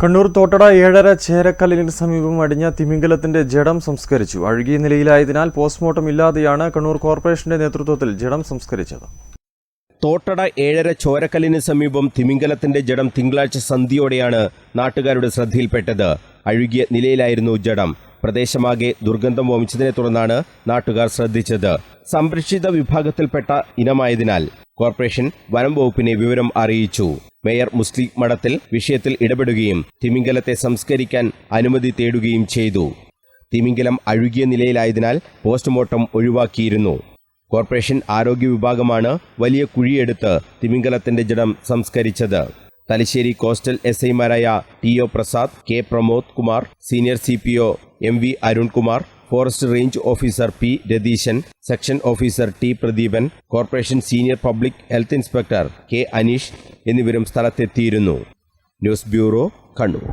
കണ്ണൂർ തോട്ടട ഏഴര ചേരക്കല്ലിന് സമീപം അടിഞ്ഞ തിമിംഗലത്തിന്റെ ജഡം സംസ്കരിച്ചു. അഴുകിയ നിലയിലായതിനാൽ പോസ്റ്റ്മോർട്ടം ഇല്ലാതെയാണ് കണ്ണൂർ കോർപ്പറേഷന്റെ നേതൃത്വത്തിൽ ജഡം സംസ്കരിച്ചത്. തോട്ടട ഏഴര ചോരക്കല്ലിന് സമീപം തിമിംഗലത്തിന്റെ ജഡം തിങ്കളാഴ്ച സന്ധ്യയോടെയാണ് നാട്ടുകാരുടെ ശ്രദ്ധയിൽപ്പെട്ടത്. അഴുകിയ നിലയിലായിരുന്നു ജഡം. പ്രദേശമാകെ ദുർഗന്ധം വമിച്ചതിനെ തുടർന്നാണ് നാട്ടുകാർ ശ്രദ്ധിച്ചത്. സംരക്ഷിത വിഭാഗത്തിൽപ്പെട്ട ഇനമായതിനാൽ കോർപ്പറേഷൻ വനം വകുപ്പിനെ വിവരം അറിയിച്ചു. മേയർ മുസ്ലിം മഠത്തിൽ വിഷയത്തിൽ ഇടപെടുകയും തിമിംഗലത്തെ സംസ്കരിക്കാൻ അനുമതി തേടുകയും ചെയ്തു. തിമിംഗലം അഴുകിയ നിലയിലായതിനാൽ പോസ്റ്റ്മോർട്ടം ഒഴിവാക്കിയിരുന്നു. കോർപ്പറേഷൻ ആരോഗ്യ വിഭാഗമാണ് വലിയ കുഴിയെടുത്ത് തിമിംഗലത്തിന്റെ ജഡം സംസ്കരിച്ചത്. തലശ്ശേരി കോസ്റ്റൽ എസ് ഐമാരായ T O Prasad K Pramod Kumar senior C P O M V Arunkumar forest range officer P Ratheeshan section officer T Pradeepan corporation senior public health inspector K Aneesh എന്നിവരും സ്ഥലത്തെത്തിയിരുന്നു. News bureau Kannur.